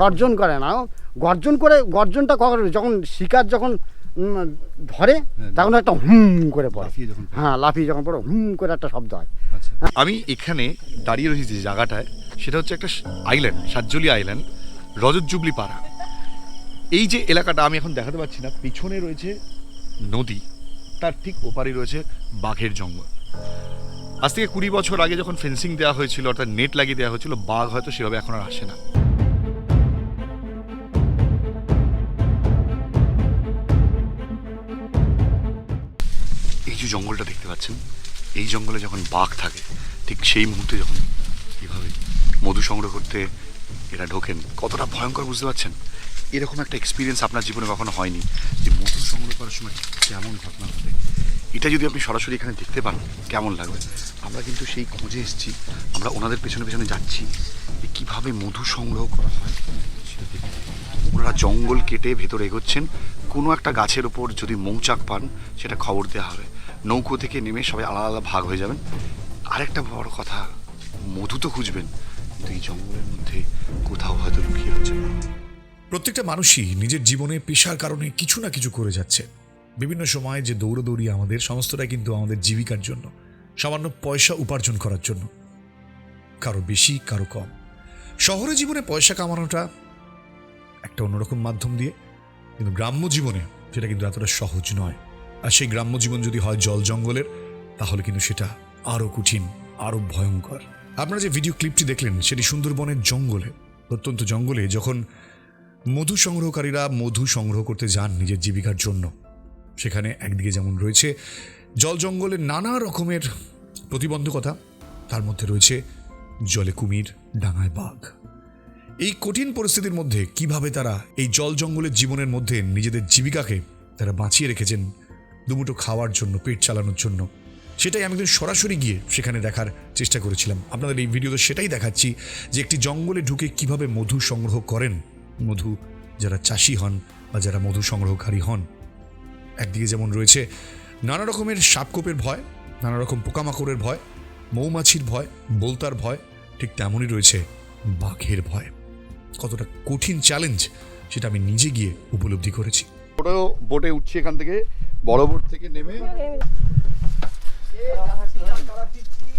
গর্জন করে না। গর্জন করে গর্জনটা কখন যখন শিকার যখন ধরে তখন একটা হুম করে পড়ে। হ্যাঁ লাফিয়ে যখন পড়ে হুম করে একটা শব্দ হয়। আমি এখানে দাঁড়িয়ে রয়েছি যে জায়গাটায় সেটা হচ্ছে একটা island Satjali island Rajat Jubilee পাড়া। এই যে এলাকাটা আমি এখন দেখাতে পাচ্ছি না পিছনে রয়েছে নদী তার ঠিক ওপারে রয়েছে বাঘের জঙ্গল। আজ থেকে কুড়ি বছর আগে যখন ফেন্সিং দেওয়া হয়েছিল অর্থাৎ নেট লাগিয়ে দেওয়া হয়েছিল বাঘ হয়তো সেভাবে এখন আর আসে না। যে জঙ্গলটা দেখতে পাচ্ছেন? এই জঙ্গলে যখন বাঘ থাকে, ঠিক সেই মুহূর্তে যখন এইভাবে মধু সংগ্রহ করতে এরা ঢোকেন, কতটা ভয়ঙ্কর বুঝতে পারছেন? এরকম একটা এক্সপিরিয়েন্স আপনার জীবনে কখনো হয়নি যে মধু সংগ্রহ করার সময় কেমন ঘটনা ঘটে? এটা যদি আপনি সরাসরি এখানে দেখতে পান, কেমন লাগবে? আমরা কিন্তু সেই খোঁজে এসেছি, আমরা ওনাদের পেছনে পেছনে যাচ্ছি যে কীভাবে মধু সংগ্রহ করা হয় ওনারা জঙ্গল কেটে ভেতরে এগোচ্ছেন, কোনো একটা গাছের ওপর যদি মৌচাক পান, সেটা খবর দেওয়া হবে। নৌকো থেকে নেমে সবাই আলাদা আলাদা ভাগ হয়ে যাবেন। আরেকটা বড় কথা, মধু তো খুঁজবেন, কিন্তু এই জঙ্গলের মধ্যে কোথাও হয়তো লুকিয়ে রয়েছে প্রত্যেকটা মানুষই নিজের জীবনে পেশার কারণে কিছু না কিছু করে যাচ্ছে। বিভিন্ন সময় যে দৌড়দৌড়ি আমাদের সমস্তটাই কিন্তু আমাদের জীবিকার জন্য, সামান্য পয়সা উপার্জন করার জন্য। কারও বেশি, কারও কম। শহরে জীবনে পয়সা কামানোটা একটা অন্যরকম মাধ্যম দিয়ে, কিন্তু গ্রাম্য জীবনে সেটা কিন্তু এতটা সহজ নয়। আর সেই গ্রাম্য জীবন যদি হয় জল জঙ্গলের, তাহলে কিন্তু সেটা আরও কঠিন আরও ভয়ঙ্কর। আপনারা যে ভিডিও ক্লিপটি দেখলেন, সেটি সুন্দরবনের জঙ্গলে প্রত্যন্ত জঙ্গলে, যখন মধু সংগ্রহকারীরা মধু সংগ্রহ করতে যান নিজের জীবিকার জন্য, সেখানে একদিকে যেমন রয়েছে জল জঙ্গলের নানা রকমের প্রতিবন্ধকতা, তার মধ্যে রয়েছে জলে কুমির, ডাঙায় বাঘ। এই কঠিন পরিস্থিতির মধ্যে কীভাবে তারা এই জল জঙ্গলের জীবনের মধ্যে নিজেদের জীবিকাকে তারা বাঁচিয়ে রেখেছেন দুমুটো খাওয়ার জন্য, পেট চালানোর জন্য। সেটাই আমি একদিন সরাসরি গিয়ে সেখানে দেখার চেষ্টা করেছিলাম। আপনাদের এই ভিডিওতে সেটাই দেখাচ্ছি যে একটি জঙ্গলে ঢুকে কীভাবে মধু সংগ্রহ করেন। মধু যারা চাষি হন বা যারা মধু সংগ্রহকারী হন। একদিকে যেমন রয়েছে নানা রকমের সাপকোপের ভয়, নানা রকম পোকামাকড়ের ভয়, মৌমাছির ভয়, বোলতার ভয়, ঠিক তেমনই রয়েছে বাঘের ভয়। কতটা কঠিন চ্যালেঞ্জ সেটা আমি নিজে গিয়ে উপলব্ধি করেছি। বোটে উঠছি এখান থেকে। বড় বোট থেকে নেমে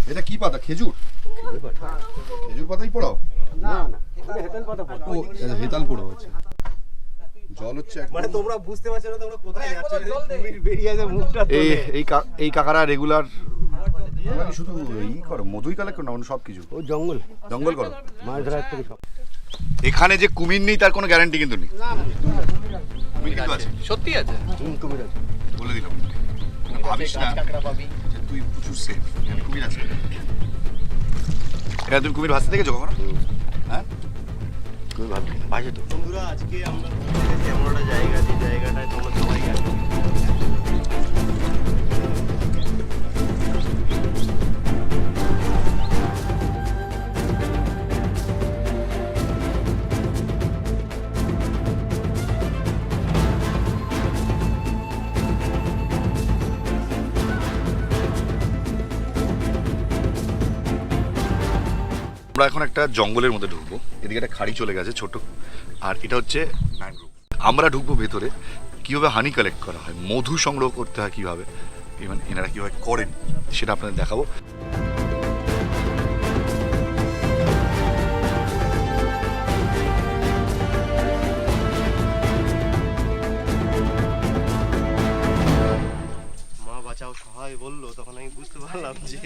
এটা কি পাতা? খেজুর? খেজুর পাতাই পড়াও? হেতাল পড়ো আছে জল হচ্ছে মানে তোমরা বুঝতে পারছ না তোমরা কোথায় যাচ্ছ? বেরিয়ে আছে মুখটা এই এই কা- এই কাকারা রেগুলার শুধু ই করো মধুই কালেক্ট করো না সব কিছু? ও জঙ্গল। জঙ্গল করো? মাছ ধরার থেকে সব। এখানে যে কুমির নেই তার কোনো গ্যারান্টি কিন্তু নেই। কুমির কিন্তু আছে। সত্যি আছে কুমির আছে। বলে দিলাম ভাবিস না যে তুই প্রচুর সেফ কুমির আছে। এটা তুমি কুমির ভাসতে দেখেছ কখনো? হ্যাঁ? কুমির ভাসতে বাইরে তো। বন্ধুরা আজকে আমরা কেমন এমন একটা জায়গা যে জায়গাটায় তোমরা সবাই এখন একটা জঙ্গলের মধ্যে ঢুকবো। এদিকে একটা খাড়ি চলে গেছে ছোট। আর এটা হচ্ছে আমরা ঢুকবো ভেতরে। কীভাবে হানি কালেক্ট করা হয়? মধু সংগ্রহ করতে হয় কীভাবে? ইভেন এনারা কীভাবে করেন, সেটা আপনাদের দেখাবো। বলল, তখন আমি বুঝতে পারলাম যে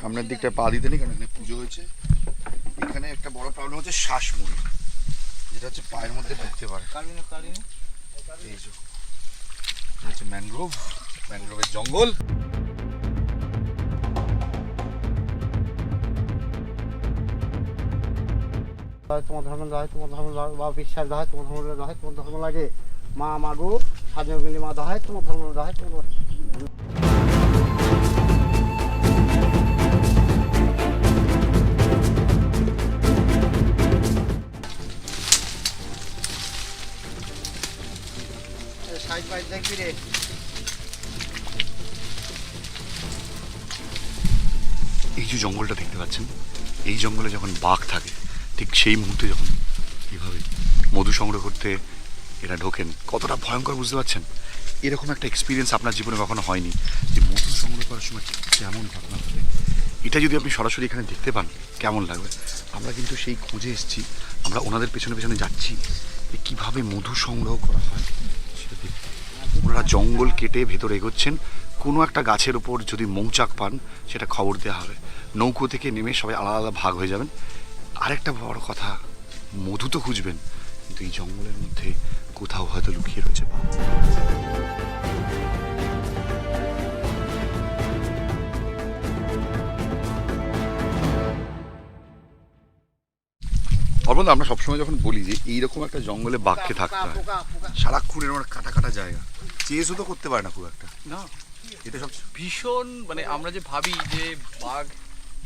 সামনের দিকটা পা দিতে নেই কারণ এখানে পুজো হয়েছে। এখানে একটা বড় প্রবলেম হচ্ছে শ্বাসমূল যেটা হচ্ছে পায়ের মধ্যে ঢুকতে পারে। এই হচ্ছে ম্যানগ্রোভ ম্যানগ্রোভের জঙ্গল। তোমার ধর্ম দহায় তোমার ধর্ম বা বিশ্বাস দহায় তোমার ধর্ম দহায় তোমার ধর্ম লাগে। মা মাগো সাজগিলি মা দহায় তোমার ধর্ম দহায় তোমার এই যে জঙ্গলটা দেখতে পাচ্ছেন? এই জঙ্গলে যখন বাঘ থাকে, ঠিক সেই মুহূর্তে যখন এভাবে মধু সংগ্রহ করতে এরা ঢোকেন, কতটা ভয়ঙ্কর বুঝতে পারছেন? এরকম একটা এক্সপিরিয়েন্স আপনার জীবনে কখনো হয়নি, যে মধু সংগ্রহ করার সময় কেমন ঘটনা ঘটে এটা যদি আপনি সরাসরি এখানে দেখতে পান, কেমন লাগবে? আমরা কিন্তু সেই খুঁজে এসেছি, আমরা ওনাদের পেছনে পেছনে যাচ্ছি, যে কীভাবে মধু সংগ্রহ করা হয় ওনারা জঙ্গল কেটে ভেতরে এগোচ্ছেন, কোনো একটা গাছের ওপর যদি মৌচাক পান, সেটা খবর দেওয়া হবে। নৌকো থেকে নেমে সবাই আলাদা আলাদা ভাগ হয়ে যাবেন। আরেকটা বড় কথা, মধু তো খুঁজবেন, কিন্তু এই জঙ্গলের মধ্যে কোথাও হয়তো লুকিয়ে রয়েছে বাঘ। আমরা সবসময় যখন বলি যে এইরকম একটা জঙ্গলে বাঘকে থাকতে হয় সারাক্ষণ এরকম একটা কাটা কাটা জায়গা। চেসও তো করতে পারে না খুব একটা। না। এটা সব ভীষণ মানে আমরা যে ভাবি যে বাঘ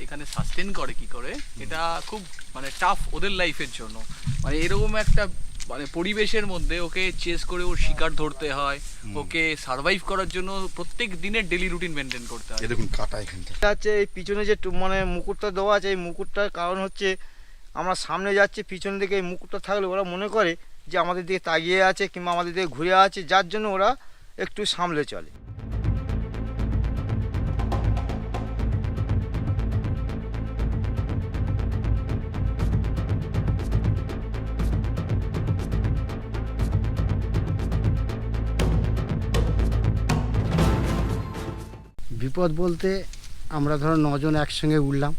এখানে সাস্টেন করে কি করে এটা খুব মানে টাফ ওদের লাইফের জন্য। মানে এরকম একটা মানে পরিবেশের মধ্যে ওকে চেস করে ওর শিকার ধরতে হয় ওকে সার্ভাইভ করার জন্য প্রত্যেক দিনের ডেলি রুটিন মেনটেন করতে হয়। দেখুন কাটা এখানটা। হচ্ছে এই পিছনে যে মানে মুকুটটা দেওয়া আছে এই মুকুটটার কারণ হচ্ছে আমরা সামনে যাচ্ছি পিছন দিকে মুকুটটা থাকলে ওরা মনে করে যে আমাদের দিকে তাকিয়ে আছে কিংবা আমাদের দিকে ঘুরে আছে, যার জন্য ওরা একটু সামলে চলে। বিপদ বলতে আমরা ধরো নজন একসঙ্গে উঠলাম,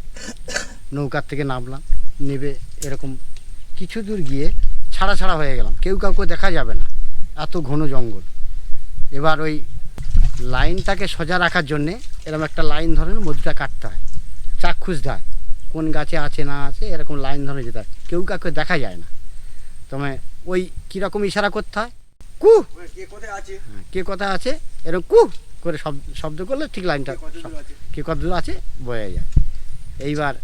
নৌকার থেকে নামলাম। নেবে এরকম। কিছু দূর গিয়ে ছাড়া ছাড়া হয়ে গেলাম। কেউ কাউকে দেখা যাবে না। এত ঘন জঙ্গল। এবার ওই লাইনটাকে সোজা রাখার জন্যে এরকম একটা লাইন ধরে মধুটা কাটতে হয়। চাক্ষুষ হয় কোন গাছে আছে না আছে এরকম লাইন ধরে যেতে হয়। কেউ কাউকে দেখা যায় না। তবে ওই কীরকম ইশারা করতে হয়? কু! হ্যাঁ, কে কোথায় আছে? এরকম কু! করে শব্দ শব্দ করলে ঠিক লাইনটা কে কত দূর আছে? বয়ে যায়। এইবার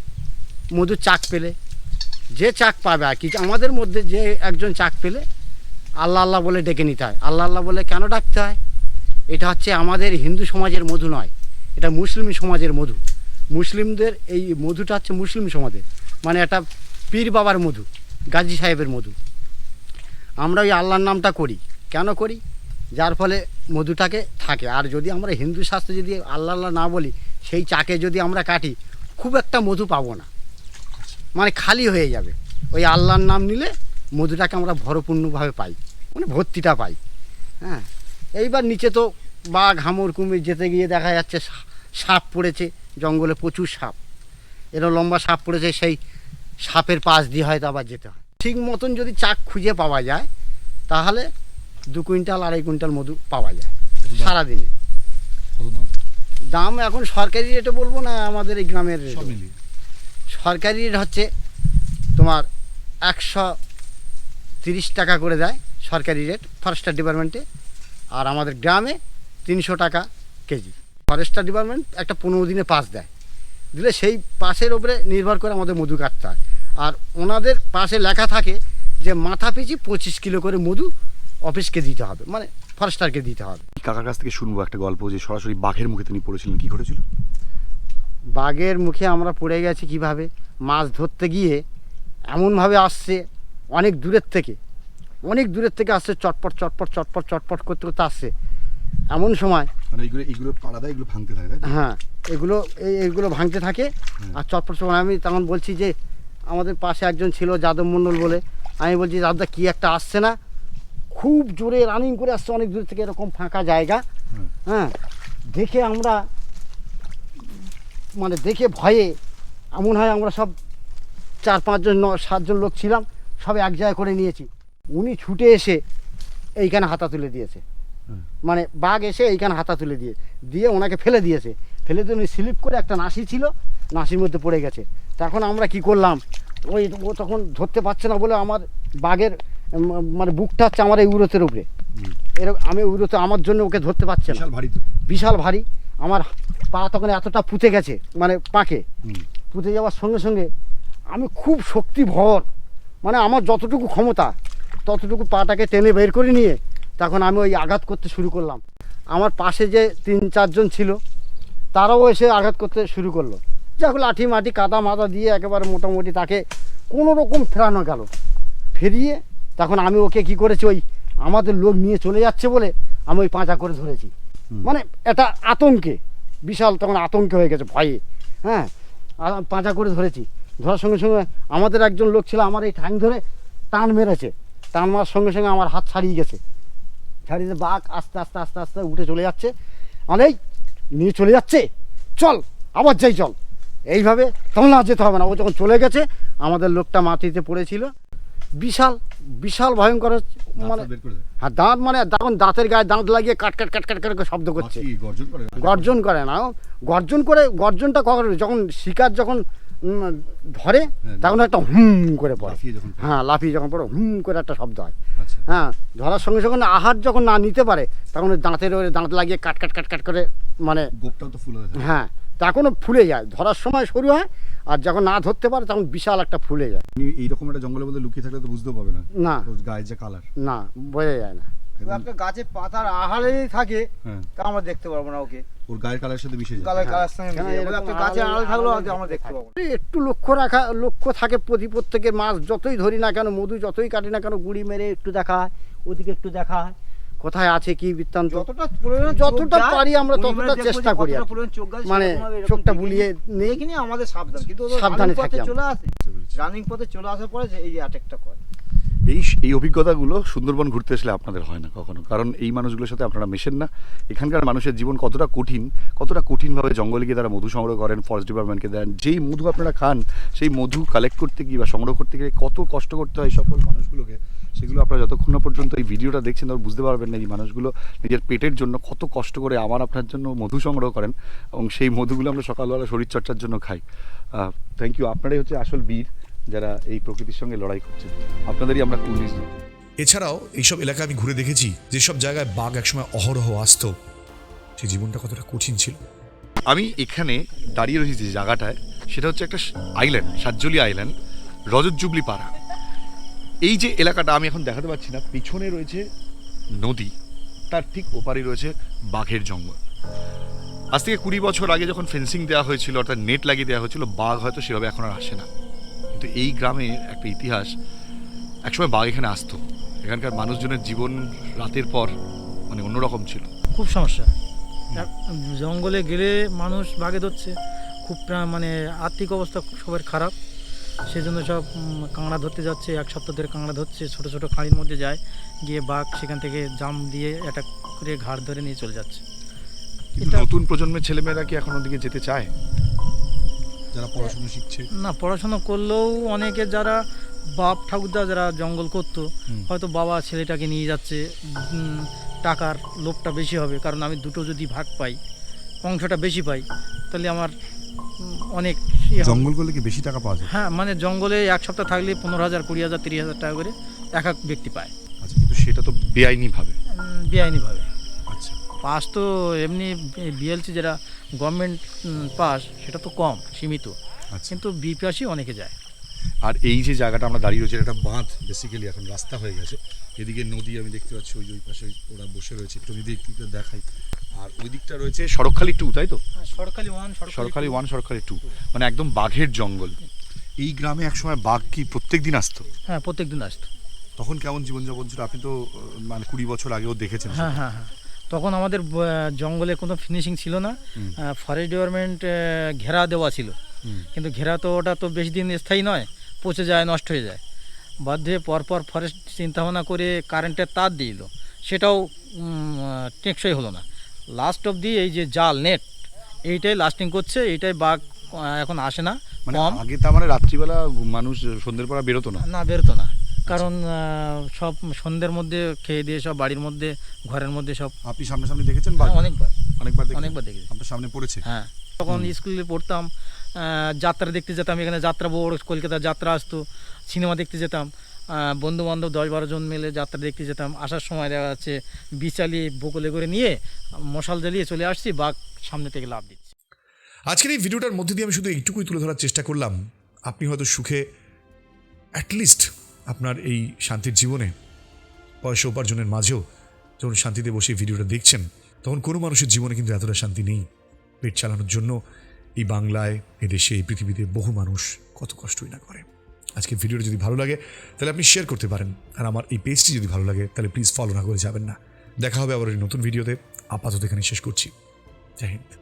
মধু চাক পেলে, যে চাক পাবে আর কি, আমাদের মধ্যে যে একজন চাক পেলে, আল্লাহ আল্লাহ বলে ডেকে নিতে হয়। আল্লাহ আল্লাহ বলে কেন ডাকতে হয়? এটা হচ্ছে আমাদের হিন্দু সমাজের মধু নয়, এটা মুসলিম সমাজের মধু। মুসলিমদের এই মধুটা হচ্ছে মুসলিম সমাজের মানে এটা পীর বাবার মধু, গাজী সাহেবের মধু। আমরা ওই আল্লাহর নামটা করি। কেন করি? যার ফলে মধুটাকে থাকে। আর যদি আমরা হিন্দু শাস্ত্রে যদি আল্লাহ আল্লাহ না বলি, সেই চাকে যদি আমরা কাটি, খুব একটা মধু পাবো না। মানে খালি হয়ে যাবে। ওই আল্লাহর নাম নিলে মধুটাকে আমরা ভরপূর্ণভাবে পাই মানে ভর্তিটা পাই। হ্যাঁ? এইবার নিচে তো বাঘ হামর কুমির যেতে গিয়ে দেখা যাচ্ছে সাপ পড়েছে জঙ্গলে প্রচুর সাপ। এরও লম্বা সাপ পড়েছে সেই সাপের পাশ দিয়ে হয়তো আবার যেতে হয়। ঠিক মতন যদি চাক খুঁজে পাওয়া যায় তাহলে দু কুইন্টাল আড়াই কুইন্টাল মধু পাওয়া যায় সারাদিনে। দাম? এখন সরকারি রেটে বলব না আমাদের এই গ্রামের রেটে সব বলব? মিলিয়ে সরকারি রেট হচ্ছে তোমার একশো তিরিশ টাকা করে দেয় সরকারি রেট ফরেস্টার ডিপার্টমেন্টে আর আমাদের গ্রামে তিনশো টাকা কেজি। ফরেস্টার ডিপার্টমেন্ট একটা পনেরো দিনে পাস দেয়। দিলে সেই পাসের ওপরে নির্ভর করে আমাদের মধু কাটতে হয়। আর ওনাদের পাশে লেখা থাকে যে মাথা পিছু পঁচিশ কিলো করে মধু অফিসকে দিতে হবে মানে ফরেস্টারকে দিতে হবে। কাকার কাছ থেকে শুনব একটা গল্প যে সরাসরি বাঘের মুখে তিনি পড়েছিলেন, কি ঘটেছিল? বাঘের মুখে আমরা পড়ে গেছি কীভাবে? মাছ ধরতে গিয়ে এমনভাবে আসছে অনেক দূরের থেকে। অনেক দূরের থেকে আসছে চটপট চটপট চটপট চটপট করতে করতে আসছে। এমন সময় মানে এইগুলো পাড়া দেয় এগুলো ভাঙতে থাকে হ্যাঁ এগুলো এই এগুলো ভাঙতে থাকে। আর চটপট সময় আমি তখন বলছি যে আমাদের পাশে একজন ছিল যাদব মণ্ডল বলে। আমি বলছি দাদা কি একটা আসছে না? খুব জোরে রানিং করে আসছে অনেক দূর থেকে এরকম ফাঁকা জায়গা। হ্যাঁ দেখে আমরা মানে দেখে ভয়ে এমন হয় আমরা সব চার পাঁচজন ন সাতজন লোক ছিলাম সব এক জায়গায় করে নিয়েছি। উনি ছুটে এসে এইখানে হাতা তুলে দিয়েছে। মানে বাঘ এসে এইখানে হাতা তুলে দিয়ে দিয়ে ওনাকে ফেলে দিয়েছে। ফেলে দিয়ে উনি স্লিপ করে একটা নাসি ছিল নাসির মধ্যে পড়ে গেছে। তখন আমরা কি করলাম ওই ও তখন ধরতে পারছে না বলে আমার বাঘের মানে বুকটা হচ্ছে আমার এই উরতের উপরে। এরকম আমি উরতে আমার জন্য ওকে ধরতে পারছে না। বিশাল ভারী বিশাল ভারী। আমার পা তখন এতটা পুঁতে গেছে মানে পাকে। পুঁতে যাওয়ার সঙ্গে সঙ্গে আমি খুব শক্তি ভর মানে আমার যতটুকু ক্ষমতা ততটুকু পাটাকে টেনে বের করে নিয়ে তখন আমি ওই আঘাত করতে শুরু করলাম। আমার পাশে যে তিন চারজন ছিল তারাও এসে আঘাত করতে শুরু করল। যাক লাঠি মাটি কাদা মাদা দিয়ে একেবারে মোটামুটি তাকে কোনো রকম ফেরানো গেল। ফেরিয়ে তখন আমি ওকে কি করেছি ওই আমাদের লোক নিয়ে চলে যাচ্ছে বলে আমি ওই পাঁচা করে ধরেছি। মানে এটা আতঙ্কে। বিশাল তখন আতঙ্কে হয়ে গেছে, ভয়ে। হ্যাঁ? পাঁচা করে ধরেছি। ধরার সঙ্গে সঙ্গে আমাদের একজন লোক ছিল, আমার এই ঠ্যাং ধরে টান মেরেছে। টান মারার সঙ্গে সঙ্গে আমার হাত ছাড়িয়ে গেছে। ছাড়িয়ে বাঘ আস্তে আস্তে আস্তে আস্তে উঠে চলে যাচ্ছে। এই নিয়ে চলে যাচ্ছে। চল, আবার যাই, চল। এইভাবে তখন আর যেতে হবে না। ও যখন চলে গেছে, আমাদের লোকটা মাটিতে পড়েছিল। বিশাল বিশাল ভয়ঙ্কর হচ্ছে, মানে হ্যাঁ দাঁত মানে তখন দাঁতের গায়ে দাঁত লাগিয়ে কাট কাট কাট কাট কাট করে শব্দ করছে। গর্জন করে? না ও গর্জন করে গর্জনটা কখন যখন শিকার যখন ধরে হ্যাঁ, তখন একটা হুম করে পড়ে। হ্যাঁ লাফিয়ে যখন পড়ে হুম করে একটা শব্দ হয়। আচ্ছা। হ্যাঁ ধরার সঙ্গে সঙ্গে আহার যখন না নিতে পারে তখন দাঁতের দাঁত লাগিয়ে কাট কাট কাট কাট করে মানে হ্যাঁ তখনও ফুলে যায় ধরার সময় শুরু হয় আর যখন না ধরতে পারে তখন বিশাল একটা ফুলে যায়। এইরকম একটা জঙ্গলের মধ্যে লুকিয়ে থাকলে তো বুঝতে পারবে না। না। গায়ের যে কালার না বোঝা যায় না। একটা গাছে পাতার আড়ালেই থাকে হ্যাঁ। তা আমরা দেখতে পারব না ওকে। ওর গায়ের কালারের সাথে মিশে যায়। কালার কালার সঙ্গে একটা গাছের আড়ালে- থাকলেও আমরা দেখতে পাবো। না। একটু লক্ষ্য রাখা লক্ষ্য থাকে প্রতি প্রত্যেকের মাছ যতই ধরি না কেন মধু যতই কাটি না কেন গুড়ি মেরে একটু দেখা হয় ওদিকে একটু দেখা। হয় কোথায় আছে কি বৃত্তান্ত? যতটা যায়, পারি আমরা ততটা চেষ্টা করি মানে চোখটা বুলিয়ে নেই। দেখে নিয়ে আমাদের সাবধান কিন্তু সাবধানে থাকি চলে আসে। রানিং পথে চলে আসার পরে যে এই অ্যাটাকটা করে। এই এই অভিজ্ঞতাগুলো সুন্দরবন ঘুরতে আসলে আপনাদের হয় না কখনো। কারণ এই মানুষগুলোর সাথে আপনারা মেশেন না। এখানকার মানুষের জীবন কতটা কঠিন কতটা কঠিনভাবে জঙ্গলে গিয়ে তারা মধু সংগ্রহ করেন ফরেস্ট ডিপার্টমেন্টকে দেন যেই মধু আপনারা খান সেই মধু কালেক্ট করতে গিয়ে বা সংগ্রহ করতে গিয়ে কত কষ্ট করতে হয় সকল মানুষগুলোকে। সেগুলো আপনারা যতক্ষণ না পর্যন্ত এই ভিডিওটা দেখছেন তখন বুঝতে পারবেন না এই মানুষগুলো নিজের পেটের জন্য কত কষ্ট করে আমার আপনার জন্য মধু সংগ্রহ করেন এবং সেই মধুগুলো আমরা সকালবেলা শরীরচর্চার জন্য খাই। থ্যাংক ইউ আপনারাই হচ্ছে আসল বীর যারা এই প্রকৃতির সঙ্গে লড়াই করছেন। আপনাদেরই আমরা কুর্নিশ এছাড়াও এইসব এলাকা আমি ঘুরে দেখেছি যেসব জায়গায় বাঘ একসময় অহরহ আসতো। সেই জীবনটা কতটা কঠিন ছিল। আমি এখানে দাঁড়িয়ে রয়েছি যে জায়গাটায় সেটা হচ্ছে একটা island Satjali island Rajat Jubilee পাড়া। এই যে এলাকাটা আমি এখন দেখাতে পাচ্ছি না, পিছনে রয়েছে নদী, তার ঠিক ওপারে রয়েছে বাঘের জঙ্গল। আজ থেকে কুড়ি বছর আগে যখন ফেন্সিং দেওয়া হয়েছিল, অর্থাৎ নেট লাগিয়ে দেওয়া হয়েছিল, বাঘ হয়তো সেভাবে এখন আর আসে না। কিন্তু এই গ্রামের একটা ইতিহাস, একসময় বাঘ এখানে আসতো। এখানকার মানুষজনের জীবন রাতের পর মানে অন্যরকম ছিল। খুব সমস্যা। জঙ্গলে গেলে মানুষ বাঘে ধরছে। খুব মানে আর্থিক অবস্থা সবার খারাপ। সেজন্য সব কাঁকড়া ধরতে যাচ্ছে এক সপ্তাহ ধরে কাঁকড়া ধরছে ছোট ছোট খাঁড়ির মধ্যে যায় গিয়ে বাঘ সেখান থেকে জাম দিয়ে অ্যাটাক করে ঘাড় ধরে নিয়ে চলে যাচ্ছে। কিন্তু নতুন প্রজন্মের ছেলেমেয়েরা কি এখন ওদিকে যেতে চায়? যারা পড়াশোনা শিখছে? না পড়াশোনা করলেও অনেকে যারা বাপ ঠাকুরদা যারা জঙ্গল করতো হয়তো বাবা ছেলেটাকে নিয়ে যাচ্ছে টাকার লোভটা বেশি হবে কারণ আমি দুটো যদি ভাগ পাই অংশটা বেশি পাই তাহলে আমার অনেক জঙ্গল করলে কি বেশি টাকা পাওয়া যায়? হ্যাঁ মানে জঙ্গলে এক সপ্তাহ থাকলে পনেরো হাজার কুড়ি হাজার তিরিশ হাজার টাকা করে এক এক ব্যক্তি পায়। আচ্ছা কিন্তু সেটা তো বেআইনি ভাবে। উম, বেআইনিভাবে আচ্ছা। পাস তো এমনি বিএলসি যেটা গভর্নমেন্ট পাস সেটা তো কম সীমিত। আচ্ছা। কিন্তু বিপাসই অনেকে যায়। আর এই যে জায়গাটা আমরা দাঁড়িয়ে রয়েছে এটা একটা বাঁধ বেসিক্যালি এখন রাস্তা হয়ে গেছে। এদিকে নদী আমি দেখতে পাচ্ছি ওই ওই পাশে ওরা বসে রয়েছে। একটু যদি দেখাই। আর ওই দিকটা রয়েছে সড়কখালি টু তাই তো? সরকারি ওয়ান সরকারি ওয়ান সরকারি টু মানে একদম বাঘের জঙ্গল। এই গ্রামে একসময় বাঘ কি প্রত্যেক দিন আসতো? হ্যাঁ প্রত্যেক দিন আসতো। তখন কেমন জীবনযাপন ছিল? আপনি তো মানে কুড়ি বছর আগেও দেখেছেন হ্যাঁ হ্যাঁ হ্যাঁ। তখন আমাদের জঙ্গলে কোনো ফিনিশিং ছিল না। ফরেস্ট ডিপার্টমেন্ট ঘেরা দেওয়া ছিল। কিন্তু ঘেরা তো ওটা তো বেশি দিন স্থায়ী নয়। পচে যায় নষ্ট হয়ে যায়। বাধ্য পরপর ফরেস্ট চিন্তাভাবনা করে কারেন্টের তার দিল। সেটাও টেকসই হলো না। লাস্ট অব দি এই যে জাল নেট এইটাই লাস্টিং করছে এইটাই বাঘ এখন আসে না মানে আগে তার মানে রাত্রিবেলা মানুষ সন্ধ্যের পর বেরোতো না। না বেরোতো না। কারণ সব সন্ধ্যের মধ্যে খেয়ে দিয়ে সব বাড়ির মধ্যে ঘরের মধ্যে সব আপনি সামনাসামনি দেখেছেন বাঘ? অনেকবার। অনেকবার অনেকবার দেখেছি। আপনার সামনে পড়েছে? হ্যাঁ। তখন স্কুলে পড়তাম যাত্রা দেখতে যেতাম এখানে যাত্রা বড় কলকাতার যাত্রা আসতো সিনেমা দেখতে যেতাম। বন্ধু বান্ধব দশ বারো জন মিলে যাত্রা দেখতে যেতাম। আসার সময় দেখা যাচ্ছে বিচালি বকলে করে নিয়ে মশাল জ্বালিয়ে চলে আসছি, বাঘ সামনে থেকে লাভ দিচ্ছে। আজকের এই ভিডিওটার মধ্যে দিয়ে আমি শুধু এইটুকুই তুলে ধরার চেষ্টা করলাম। আপনি হয়তো সুখে অ্যাটলিস্ট আপনার এই শান্তির জীবনে, পয়সা উপার্জনের মাঝেও যখন শান্তিতে বসে ভিডিওটা দেখছেন, তখন কোনো মানুষের জীবনে কিন্তু এতটা শান্তি নেই। পেট চালানোর জন্য এই বাংলায় এদেশে এই পৃথিবীতে বহু মানুষ কত কষ্টই না করে। আজকে ভিডিওটা যদি ভালো লাগে, তাহলে আপনি শেয়ার করতে পারেন। আর আমার এই পেজটি যদি ভালো লাগে, তাহলে প্লিজ ফলো না করে যাবেন না। দেখা হবে আবার ওই নতুন ভিডিওতে আপাতত এখানে শেষ করছি। জয় হিন্দ।